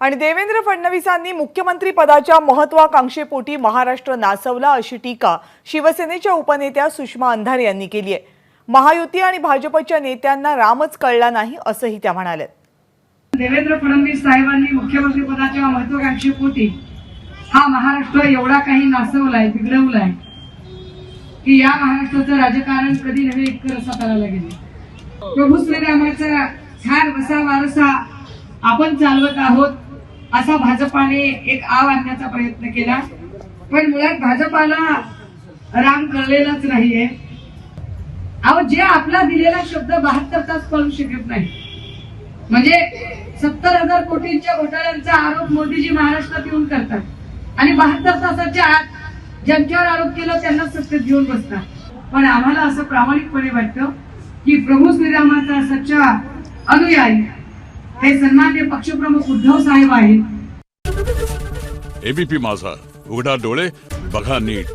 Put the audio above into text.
आणि देवेंद्र फडणवीसांनी मुख्यमंत्री पदाच्या महत्वाकांक्षेपोटी महाराष्ट्र नाचवला अशी टीका शिवसेनेच्या उपनेत्या सुषमा अंधारे यांनी केली आहे. महायुती आणि भाजपच्या नेत्यांना रामच कळला नाही असंही त्या म्हणाल्या देवेंद्र फडणवीस साहेबांनी मुख्यमंत्री पदाच्या महत्वाकांक्षेपोटी हा महाराष्ट्र एवढा काही नासवलाय बिघडवलाय की या महाराष्ट्राचं राजकारण कधी नव्हे इतकं गेले. प्रभू श्रीरामाचा छान वसा वारसा आपण चालवत आहोत. असा भाजपाने एक आव आणण्याचा प्रयत्न केला. पण मुळात भाजपाला राम कळलेलाच नाहीये. अहो जे आपला दिलेला शब्द बहात्तर तास पळू शकत नाही. म्हणजे सत्तर हजार कोटींच्या घोटाळ्यांचा आरोप मोदीजी महाराष्ट्रात येऊन करतात. आणि बहात्तर तासाच्या आत ज्यांच्यावर आरोप केला त्यांना सत्तेत घेऊन बसतात. पण आम्हाला असं प्रामाणिकपणे वाटतं की प्रभू श्रीरामाचा सच्चा अनुयायी हे सन्मान्य पक्षप्रमुख उद्धव साहेब आहेत. एबीपी माझा. उघडा डोळे बघा नीट.